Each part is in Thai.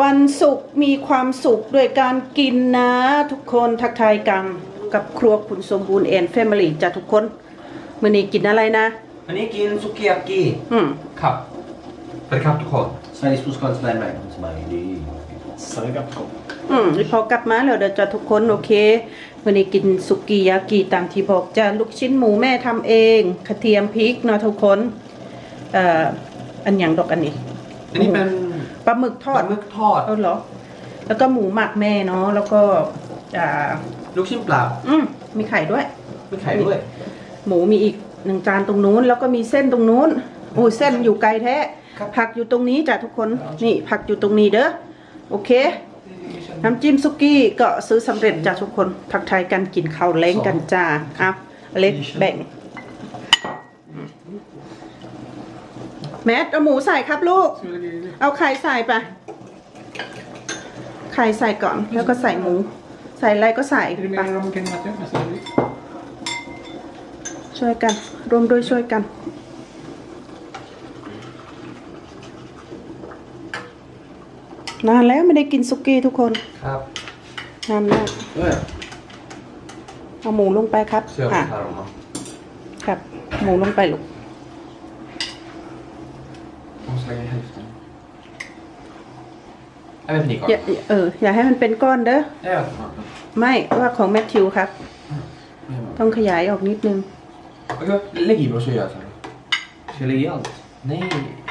วันศุกร์มีความสุขด้วยการกินนะ ทุกคนทักทายกันกับครัวคุณสมบูรณ์แอนแฟมิลี่จ้ะทุกคนมื้อนี้กินอะไรนะวันนี้กินสุกิยากิอืมครับสวัสดีครับทุกคน Sveriges Boskapsbergmärke som är det är ju สวัสดีครับผมอืมพอกลับมาแล้วเดี๋ยวจะทุกคนโอเควันนี้กินสุกี้ยากิตามที่บอกจะลูกชิ้นหมูแม่ทำเองกระเทียมพริกเนาะทุกคนเอ่ออันอย่างดอกอันนี้ อันนี้เป็น ปลาหมึกททออดดมึกทอด เอาเหรอ แล้วก็หมูหมักแม่เนาะแล้วก็อ่าลูกชิ้นปลาอืมมีไข่ด้วยมีไข่ด้วย หมูมีอีกหนึ่งจานตรงนู้น แล้วก็มีเส้นตรงนู้นโอ้ยเส้นอยู่ไกลแท้ผักอยู่ตรงนี้จ้ะทุกคนนี่ผักอยู่ตรงนี้เด้อโอเค น้ำจิ้มซุกี้ก็ซื้อสำเร็จจ้ะทุกคนทักทายกันกินข้าวแล้งกันจ้าเอาอเล็กแบ่ง แมทเอาหมูใส่ครับลูก เอาไข่ใส่ไปไข่ใส่ก่อนแล้วก็ใส่หมู ใส่อะไรก็ใส่ Är det ไป mer om kan Matte? Vad säger du? ช่วยกันรวมด้วยช่วยกันนานแล้วไม่ได้กินซุกี้ทุกคนครับนานมากเอาหมูลงไปครับเสื้อค่ะคารมาครับ หมูลงไปลูก ผมใส่ hälften ให้เป็นนี่ก่อนอย่าเอออย่าให้มันเป็นก้อนเด้อได้ป่ะไม่ว่าของแมทธิวครับ ต้องขยายออกนิดนึง Okej, lägg i och så gör jag så här. Ska jag lägga i allt? Nej.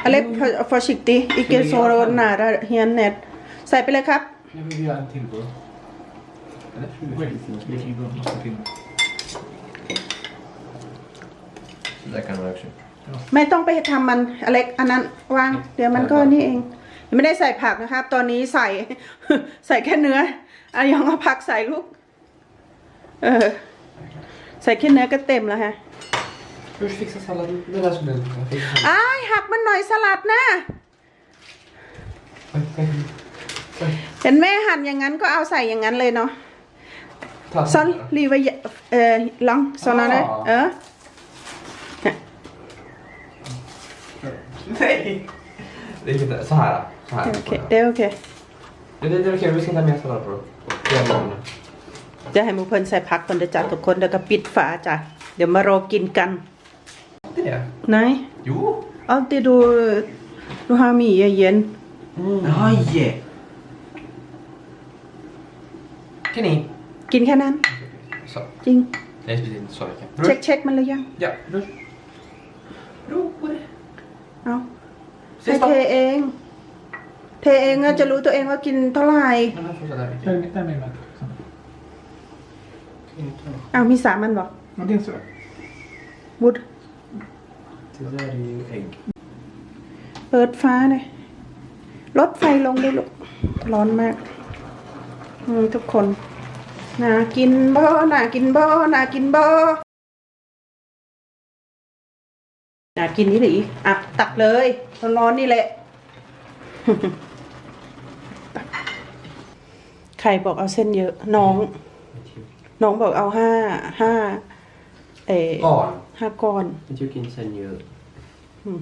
อเล็กฟอชิกตีอีเกโซโรนาดาเฮียนเน็ตใส่ไปเลยครับ Jag vill göra en till bro. Eller? Wait, det kan ju gå. Måste finna. Så där kan man också. ไม่ต้องไปทำมันอเล็กอันนั้นวาง เดี๋ยวมันก็นี่เองยัง ไม่ได้ใส่ผักนะครับ ตอนนี้ใส่ใส่แค่เนื้ออะยังเอาผักใส่ลูก เออ ใส่แค่เนื้อก็เต็มแล้วฮะ Först fixa salladen. Det där som du jag fick. อ้ายหักมันหน่อยสลัดนะ Oj, oj. Oj. เห็นแม่หั่นอย่างนั้นก็เอาใส่อย่างนั้นเลยเนาะ Ta ซอนรีไวเอ่อลองซอนนะเลยเออ Nej! Det gick inte. Så här. då. Så här. โอเคเดี๋ยวโอเค Det, det, det är okej, vi ska inte ha mer sallad bro. Jag är lång nu. จะให้หมูเพิ่นใส่ผักก่อนเดี๋ยวจ้ะทุกคนเดี๋ยวก็ปิดฝาจ้ะเดี๋ยวมารอกินกัน Det? ไหน Jo. Alltid du, du har mye igjen. Aj! Kan ni? กินแค่นั้น Så. จริง Nej, precis inte så mycket. เช็คเช็คมันหรือยัง Ja, rull. Ro på det. เอา Säg ให้ stopp. เทเอง เทเองก็จะรู้ตัวเองว่ากินเท่าไหร่ Men han får sådär mycket. Där, där med Matte. Så. เอามีสามมันบอก Ja, det är så. บุด Det där är ju ägg. เปิดฟ้าเลยลดไฟลงเลยลูก ร้อนมาก อืมทุกคนน่ากินบ่น่ากินบ่น่ากินบ่น่ากินนี่หรืออะ ตักเลยร้อนๆนี่แหละตัก ใครบอกเอาเส้นเยอะ น้อง น้องบอกเอาห้าห้าเออ Garn. ห้าก้อน Jag tycker inte sen gör. Mm.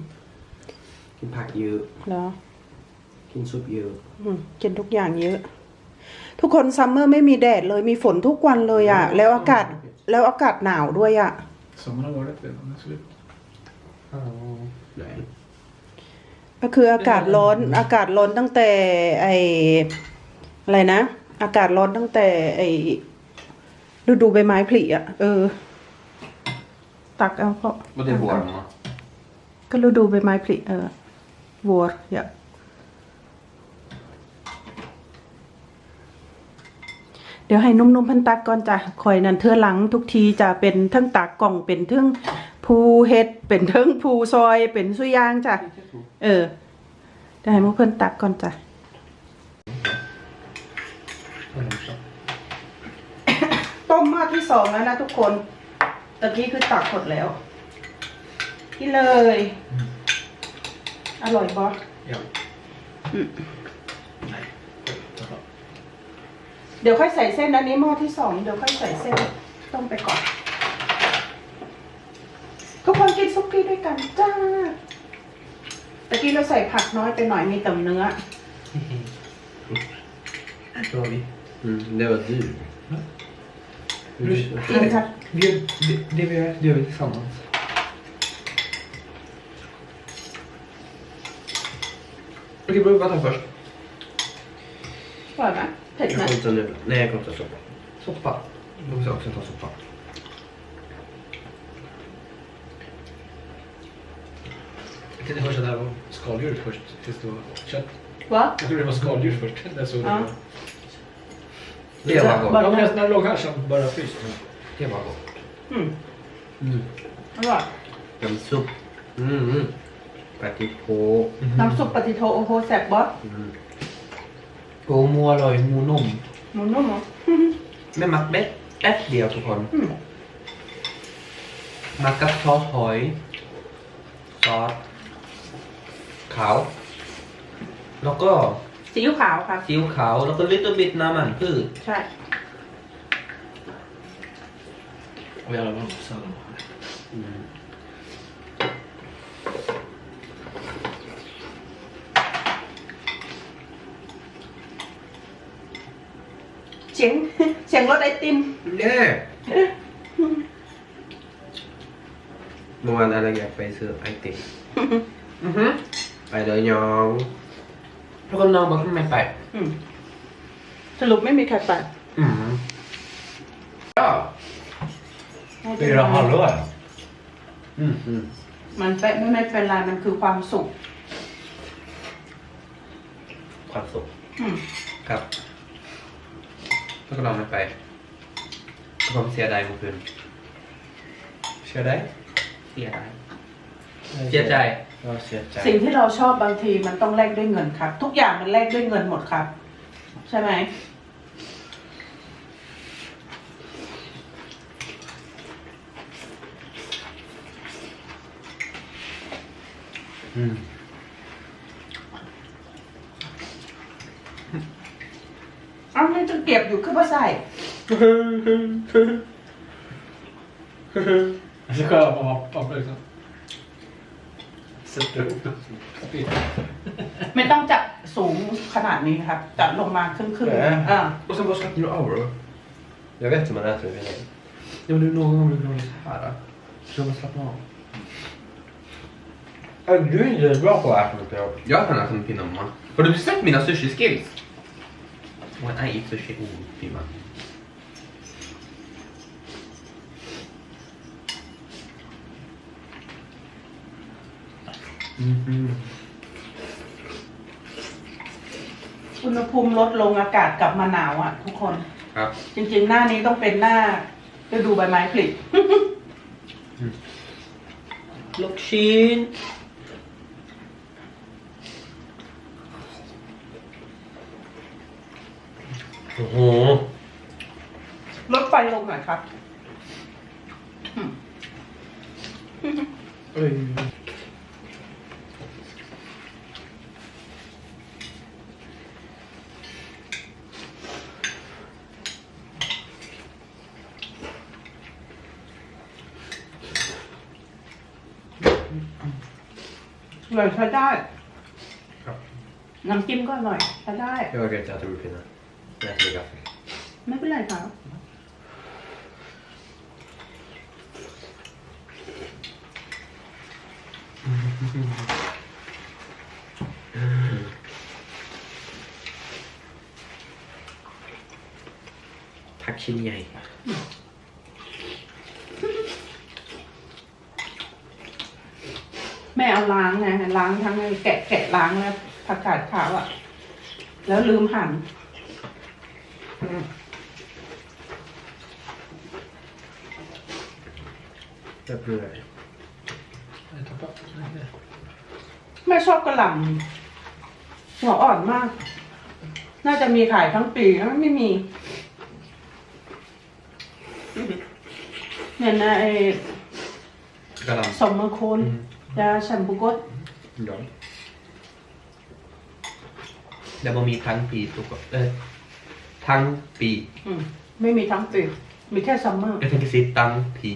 Kan pack gör. เหรอ Kan sup gör. อืมกินทุกอย่างเยอะ ทุกคนซัมเมอร์ไม่มีแดดเลยมีฝนทุกวันเลยอะ่ะ แล้วอากาศแล้วอากาศหนาวด้วยอะ่ะ Sommaren har varit redan. Det är slut. Nej. ก็คืออากาศร้อนอากาศร้อนตั้งแต่ไออะไรนะ อากาศร้อนตั้งแต่ ไอฤดูใบไม้ผลิอะ่ะ เออ ตักเอาเพราะ Och det är våren va? ก็ฤดูใบไม้ผลิเออวอร์อย่าเดี๋ยวให้นุ่มๆพันตักก่อนจ้ะคอยนันเทื่อหลังทุกทีจะเป็นทั้งตากกล่องเป็นทั้งภูเฮ็ด เป็นทั้งภูซอยเป็นสุยางจ้ะ เออเดี๋ยวให้มุกเพิ่นตักก่อนจ้ะ ต้มหม้อที่สองแล้วนะทุกคนตะกี้คือตักหมดแล้วกินเลย อร่อยบอส Ja. เดี๋ยวค่อยใส่เส้นอันนี้หม้อที่สองเดี๋ยวค่อยใส่เส้นต้มไปก่อน ทุกคนกินซุกี้ด้วยกันจ้าตะกี้เราใส่ผักน้อยไปหน่อยมีแต่เนื้อ Så har vi. Mm, det var du. Vi, vi, det, vi gör, det gör vi tillsammans. Okej, okay, vad tar först? Vad med? Pekna? Jag kommer inte nu. Nej, jag kommer ta soppa. Soppa? Då måste jag också ta soppa. Jag tänkte först att det här var skaldjur först, tills det var kött. Va? Jag trodde det var skaldjur först. Där såg ja. det. Det var gott. Ja, men när det låg här som bara fryst. Det var gott. อืม Mm. อร่อย Namnsupp. Mm, mm. Patipo. น้ำซุปปฏิโทโอโหแซ่บบอส Mm. Och mo alloy, mo nom. หมูนุ่มเหรอ Med mackbett. Ett del ทุกคน อืมมักกับซอสหอย ซอสขาว แล้วก็ ซีอิ๊วขาวครับซีอิ๊วขาวแล้วก็ลิตเติ้ลบิทน้ำมันพืชใช่ Och jävlar vad sallad. Mm. เสียง เสียงรถไอติมเย้เมื่อวานอะไรอยากไปซื้อไอติมอือฮึไปเลยน้อง แล้วก็น้องบอกทำไมไป อืมสรุปไม่มีใครไปอืมก็ Fyra halvår. อืมอืมมันเป็นไม่ไม่เป็นไรมันคือความสุข ความสุขอืมครับแล้วก็น้องไม่ไปผมเสียดายเมื่อคืนเสียดายเสียดาย เสียใจก็เสียใจสิ่งที่เราชอบบางทีมันต้องแลกด้วยเงินครับ ทุกอย่างมันแลกด้วยเงินหมดครับ ใช่ไหมอืมอ้าวนี่จะเก็บอยู่คือว่าใส่ Jag ska kolla på pappa liksom. Sätter upp det. Sprit. ไม่ต้องจับสูงขนาดนี้ครับ จับลงมาครึ่งครึ่งแหมอ่า Och sen bara släppte du av då? Jag vet hur man äter det. Ja men du någon gång du blir så här. då. Så man slappnar av. Du är inte bra på att äta med pinnar. Jag kan äta med pinnar mamma. Har du sett mina sushi skills? When I eat sushi, oh fy man. อุณหภูมิลดลงอากาศกลับมาหนาวอะ ทุกคน ครับ จริง ๆ หน้านี้ต้องเป็นหน้าฤดูใบไม้ผลิลูกชิ้น โอ้โห ลดไฟลงหน่อยครับ เอ้ย เลยใช้ได้ครับ น้ำจิ้มก็อร่อยใช้ได้ Jag vågar inte äta med pinnar. Jag äter med gaffel. ไม่เป็นไรครับผักชิ้นใหญ่ แม่เอาล้างไงล้างทั้งไอ้แกะแกะล้างแล้วผักกาดขาวอะ แล้วลืมหั่น Jag provar. Jag tappar. แม่ชอบกระหล่ำหัวอ่อนมาก น่าจะมีขายทั้งปีนะไม่มีเนี่ยนะไอ้กะหล่สมมโคน ยาแชมพูกด Ja. ำแต่บ่มีทั้งปีทุกคนเอ้ยทั้งปีอืมไม่มีทั้งปีมีแค่ซัมเมอร์ Jag tänker säga ทั้งปี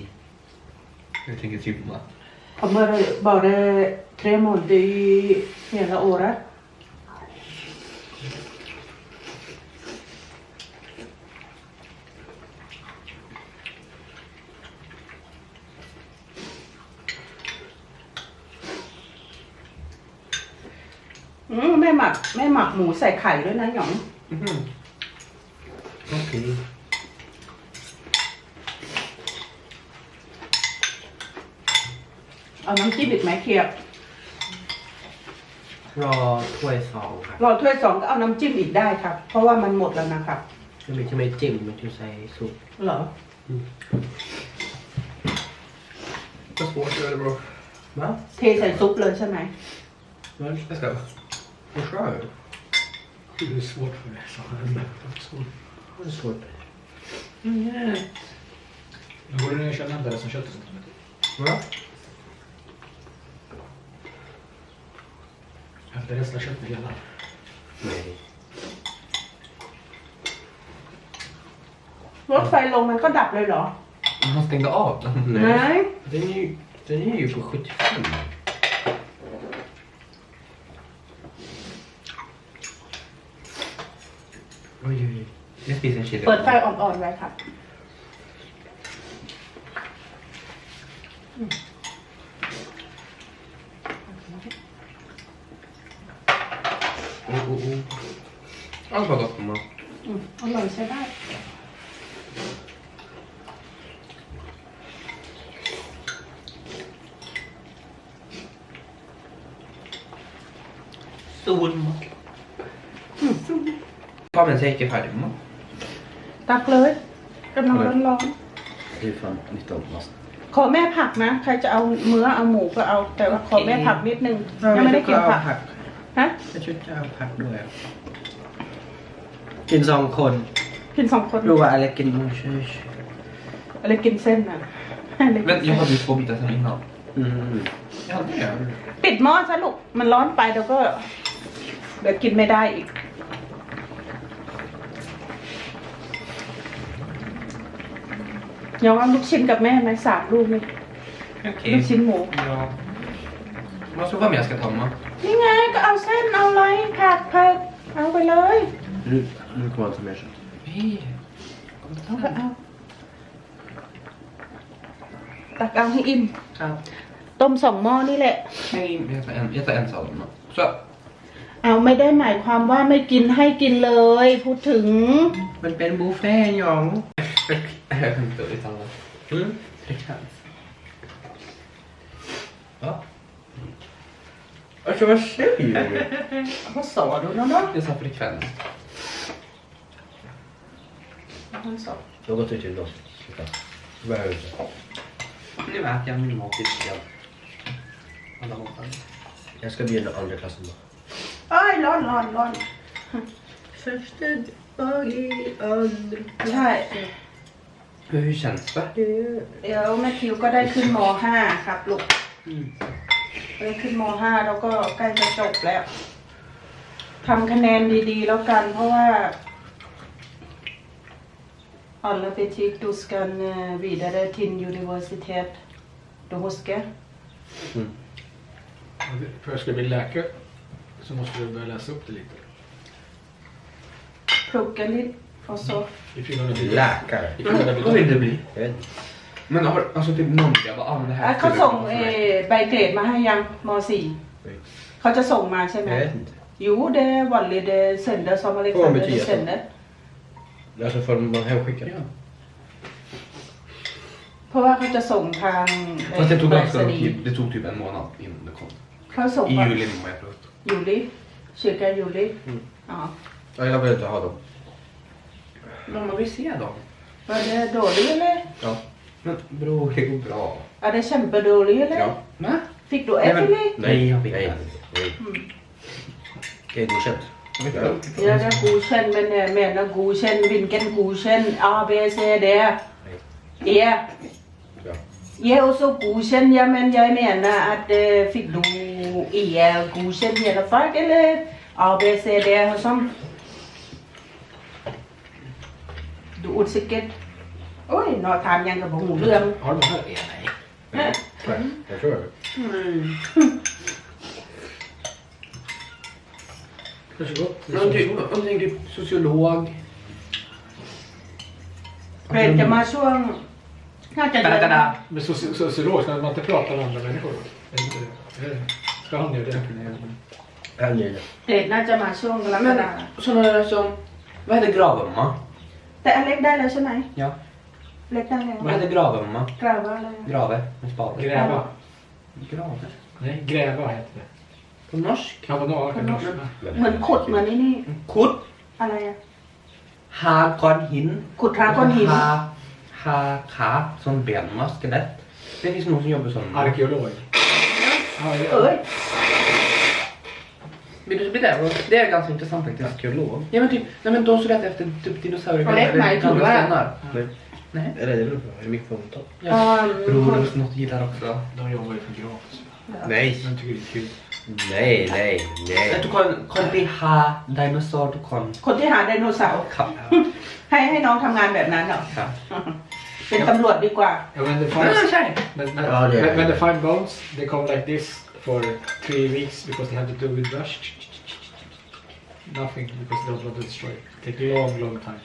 Jag tänker simma ซัมเมอร์บอกได้ tre månader i hela året แม่หมักหมูใส่ไข่ด้วยนะหยอง Mhm. Okej. เอาน้ำจิ้มอีกไหมเคียบรอถ้วยสองครับรอถ้วยสองก็เอาน้ำจิ้มอีกได้ครับ เพราะว่ามันหมดแล้วนะครับจะไม่จะไม่จิ้มมันจะใส่ซุป เหรอ Det är svårt att göra det bra. วะเทใส่ซุปเลยใช่ไหม Men jag ska. Försök. Det är svårt för mig. Så här. Det är svårt. Nu borde ni känna inte det som kött och sånt. Va? Efter resten av köttet hela. Nej. รถไฟลงมันก็ดับเลยเหรอ Han stängde av den. Nej. Den är ju, den är ju på 75. เปิดไฟอ่อนๆไว้ค่ะบ Oh, oh, oh. Allt var gott mamma. อืมอร่อยใช้ได้ Sol. Ta med en säker färdig mamma. ตักเลยกำลังร้อน Det är fan 19 massa. ๆขอแม่ผักนะ ใครจะเอาเนื้อเอาหมูก็เอา แต่ว่าขอแม่ผักนิดนึง ยังไม่ได้กินผักผักฮะ Jag tror inte jag har ผักด้วยอะกินสองคนกินสองคนรู้ว่าอะไรกินมึงช่วยอะไรกินเส้นน่ะอะไรกิน Men เส้ jag น hade ju två bitar sen innan. อืม Jag hade det. ปิดหม้อซะลูก มันร้อนไปเดี๋ยวก็ เดี๋ยวกินไม่ได้อีก ยอมเอาลูกชิ้นกับแม่ไหมสามลูกไหม Okej. ลูกชิ้นหมู Ja. Man ska vad mer jag ska ta mamma. นี่ไงก็เอาเส้นเอาอะไรผักผักเอาไปเลย Nu, nu kommer jag ta mer kött. Hej. เอาไปเอาตักเอาให้อิ่ม Ja. ต้มสองหม้อนี่แหละ Nej, jag tar en, jag tar en sallad mamma. Så. เอาไม่ได้หมายความว่าไม่กินให้กินเลย พูดถึงมันเป็ นบุฟเฟ่ต์หยอง Jag skämtar lite annat. อืม Frekvens. Ja. Alltså vad säger du? เขาสอนดูเนาะเนาะ Jag sa frekvens. เขาสอน Jag har gått ut i lås. Sluta. Behöver inte. Nu äter jag min mat lite grann. Alla maten. Jag ska bjuda andra klassen då. เอ้ยร้อนร้อนร้อน Första dag i andra ใช่ Hur känns det? เดี๋ยวแม่คิวก็ได้ขึ้นม .5 ครับลูก Mm. ได้ขึ้นม .5 แล้วก็ใกล้จะจบแล้วทำคะแนนดีๆ แล้วกัน เพราะว่า Alla betyg du ska eh, vidare till universitet. Du huskar? För jag ska bli läkare så måste du börja läsa upp det lite. Plugga lite och så. I Finland är det Läkare. I Finland är Vad vill det det bli? Jag vet inte. Men har, alltså typ någon jag bara, ah men det อะ här เขา skulle ส่ง vara เอ för mig. อใบเกรดมาให้ยังม .4 เขาจะส่งมาใช่ไหม Jag vet inte. Jo, det är vanligt. Det sänder som Alexander betyg, det alltså. sänder. Alltså får man hemskicka? Ja. เพราะว่าเขาจะส่งทางเอ่อ Fast det tog ไปร ganska ษ lång ณีย์ tid. Det tog typ en månad innan det kom. เขาส่ง I มา juli mamma jag tror. ยูริ cirka juli Mm. ja Ja, jag vill inte ha dem. Mamma vill se dem. var det dåligt eller Ja. Men bror, det går bra. är det kämpedåligt eller Ja. Va? fick du men- eller Nej, jag fick nej. Mm. Okej, godkänt. Ja. inte. det är godkänd men jag menar godkänd vilken godkänd A B C D E Ja. E och så godkänd ja men jag menar att eh, fick du E godkänd hela fack eller A B C D och sånt du osäker oj nå ถามยังกับหูเรื่อง Har de här? Ja, nej. Nej, jag tror det. Varsågod. Det är Men så typ, svårt. om tänker typ sociolog. เรนจะมาช่วงน่าจะเดือน Tada, tada. Men soci- sociolog, ska man inte prata med andra människor? Är det inte det? Är det- Ska han göra det? Han är det. เดทน่าจะมาช่วงกรก Men ฎา sådana där som, vad heter gravömma? แต่อเล็กได้แล้วใช่ไหม Ja. เล็กได้แล้ว Vad heter gravömma? กล่าวว่าอะไรอะ Grave med spade. Gräva. Grave? Nej, gräva heter det. På norsk? Ja, på norr, På norsk. norsk. เหมือนขุดเหมือนนี่นี่ Kort. อะไรอะ Ha kon hin. ขุดท้าก้อนหิน Ha, ha, ka, sån benma, skelett. Det finns någon som jobbar som... Arkeolog. Ja, เอ้ย Men det, det, där, det är ganska intressant faktiskt. Arkeolog? Ja men typ, nej men de som letar efter typ dinosaurier Har lekt mig, tror gamla jag. stenar. Nej. Nej. Eller det beror på hur mycket man tar. Ja. Um, Bror och något gillar också. De jobbar ju för gratis. Nej. De tycker det är kul. Nej, nej, nej. ทุกคนคนที่หาไดโนเสาร์ทุกคน คนที่หาไดโนเสาร์ ครับ ให้ให้น้องทำงานแบบนั้นเหรอ ครับ เป็นตำรวจดีกว่า And when the อ่า find, ใช่ when, when, Ja, det är when, det. when they find bones, they come like this For three weeks because they have to do with brush. Nothing because they don't want to destroy it. Take a long, long time.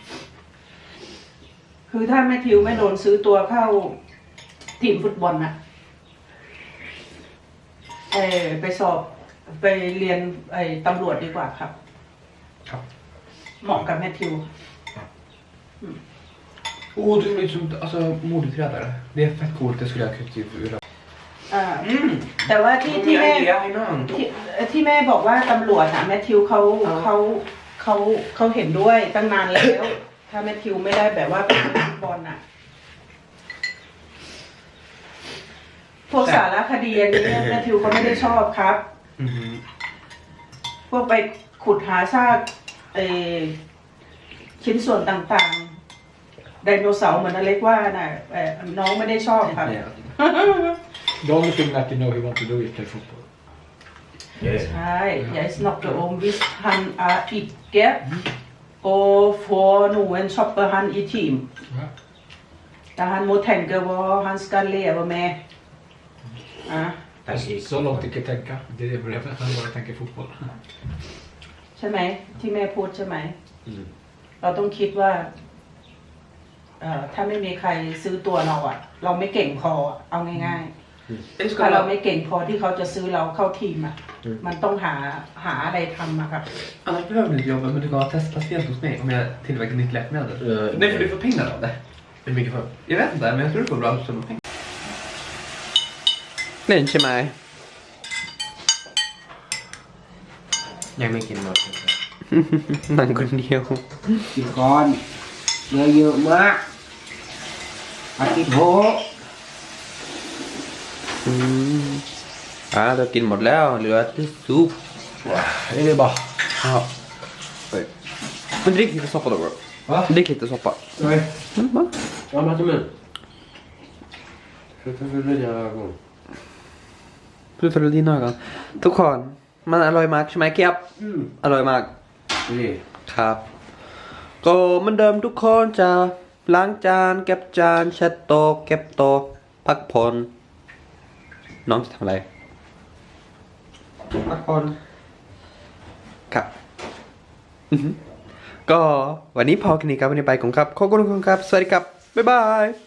คือถ้าแมทธิวไม่โดนซื้อตัวเข้าทีมฟุตบอลน่ะเออไปสอบไปเรียนไอ้ตำรวจดีกว่าครับ ครับ เหมาะกับแมทธิว Åh, du är liksom, alltså mordutredare. Det är fett coolt, det skulle jag kunna typ ur. อ่า Mm. แต่ว่าที่ที่แม่ Ja, I know. ที่ที่แม่บอกว่าตำรวจอะแมทธิวเขาเขาเขาเขาเห็นด้วยตั้งนานแล้ว ถ้าแมทธิวไม่ได้แบบว่าเป็นนักฟุตบอลน่ะพวกสารคดีอันนี้แมทธิวเขาไม่ได้ชอบครับ Mhm. พวกไปขุดหาซากเออชิ้นส่วนต่างๆไดโนเสาร์เหมือนอเล็กว่าน่ะเอ่อน้องไม่ได้ชอบครับ Ja. The only thing that you know he want to do is play football. Yeah. ใช่ jeg snakker om hvis han er ikke og får noen shopper han i team. Ja. Da han må tenke hva han skal leve med. Ja, Så långt inte tänka. Det är brevet. Han bara tänker fotboll. ใช่ไหมที่แม่พูดใช่ไหมอืมเราต้องคิดว่าเอ่อถ้าไม่มีใครซื้อตัวเราอะเราไม่เก่งพออะเอาง่าย Eller ๆ ska ถ้าเรา man, ไม่เก่งพอที่เขาจะซื้อเราเข้าทีมอะมันต้องหาหาอะไรทำอะครับ annars behöver du inte jobba, men du kan testa helt hos mig om jag tillverkar nytt läkemedel. Eh, Nej, för du får pengar av det. Hur mycket för? Jag vet inte, men jag tror du får bra summa pengar. เล่นใช่ไหม ยังไม่กินหมดนั่งคนเดียว กินก่อนเยอะเยอะมากอาทิตย์โห อืมอ่าเรากินหมดแล้วเหลือที่ซุป Är det bara? Ja. Men drick lite soppa då bro. Va? Drick lite soppa. Nej. Mm, va? Ja, men till mun. Sluta rulla dina ögon. Sluta rulla dina ögon. ทุกคนมันอร่อยมากใช่ไหมครับ Mm. อร่อยมาก Det. ครับ ก็เหมือนเดิมทุกคนจะล้างจานเก็บจานเช็ดโต๊ะเก็บโต๊ะพักผ่อน น้องจะทำอะไรพักผ่อนครับอือหือก็วันนี้พอกันนี้ครับวันนี้ไปก่อนครับขอบคุณทุกคนครับ สวัสดีครับ บ๊ายบาย